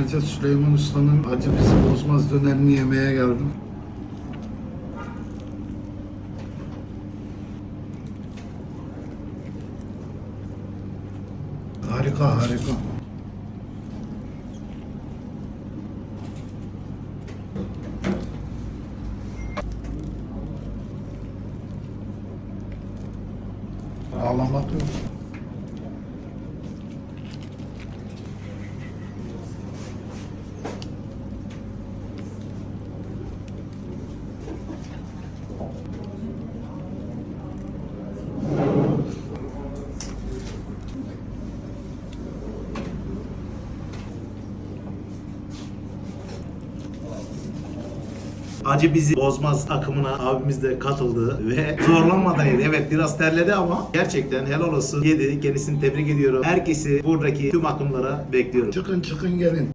Dönerci Süleyman Usta'nın acı bizi bozmaz dönerini yemeye geldim. Harika harika. Ağlamak yok. Acı bizi bozmaz akımına abimiz de katıldı ve zorlanmadan yedi. Evet biraz terledi ama gerçekten helal olsun yedi. Kendisini tebrik ediyorum. Herkesi buradaki tüm akımlara bekliyorum. Çıkın çıkın gelin.